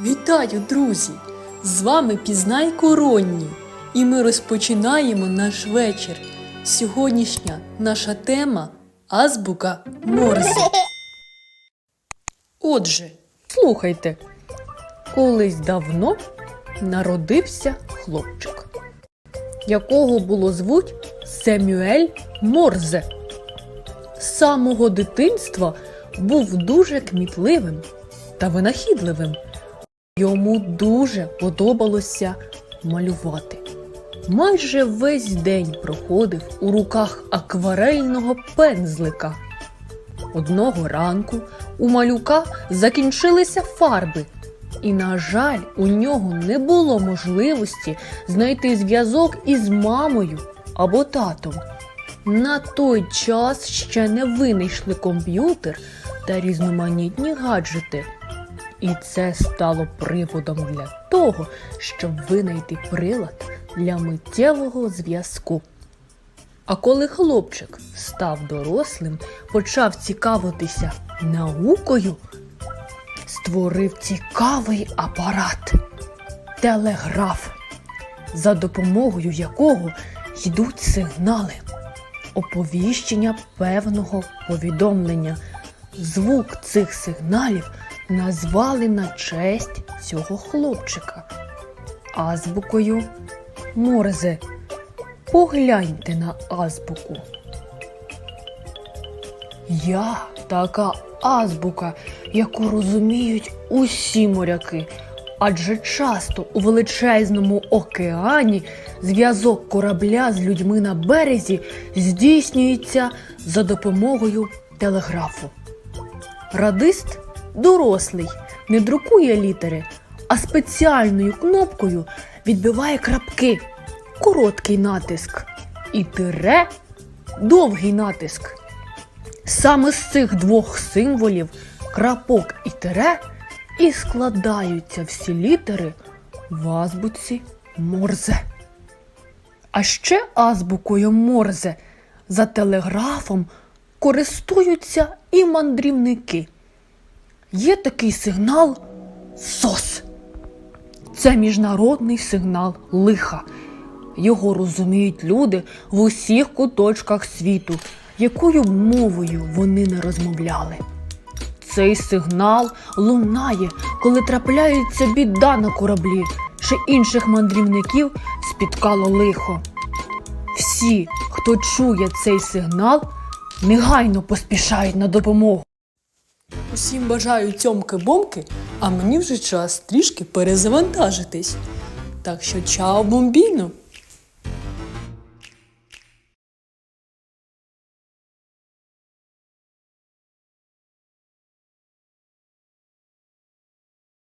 Вітаю, друзі! З вами Пізнайко Ронні, і ми розпочинаємо наш вечір. Сьогоднішня наша тема азбука Морзе. Отже, слухайте, колись давно народився хлопчик, якого було звуть Семюель Морзе. З самого дитинства був дуже кмітливим та винахідливим. Йому дуже подобалося малювати. Майже весь день проходив у руках акварельного пензлика. Одного ранку у малюка закінчилися фарби, і, на жаль, у нього не було можливості знайти зв'язок із мамою або татом. На той час ще не винайшли комп'ютер та різноманітні гаджети. І це стало приводом для того, щоб винайти прилад для миттєвого зв'язку. А коли хлопчик став дорослим, почав цікавитися наукою, створив цікавий апарат телеграф, за допомогою якого йдуть сигнали, оповіщення певного повідомлення. Звук цих сигналів назвали на честь цього хлопчика азбукою Морзе. Погляньте на азбуку. Я така азбука, яку розуміють усі моряки. Адже часто у величезному океані зв'язок корабля з людьми на березі здійснюється за допомогою телеграфу. Радист дорослий, не друкує літери, а спеціальною кнопкою відбиває крапки, короткий натиск і тире довгий натиск. Саме з цих двох символів крапок і тире і складаються всі літери в азбуці Морзе. А ще азбукою Морзе за телеграфом користуються і мандрівники. Є такий сигнал СОС. Це міжнародний сигнал лиха. Його розуміють люди в усіх куточках світу, якою б мовою вони не розмовляли. Цей сигнал лунає, коли трапляється біда на кораблі, чи інших мандрівників спіткало лихо. Всі, хто чує цей сигнал, негайно поспішають на допомогу. Усім бажаю цьомки-бомки, а мені вже час трішки перезавантажитись. Так що чао, бомбіно!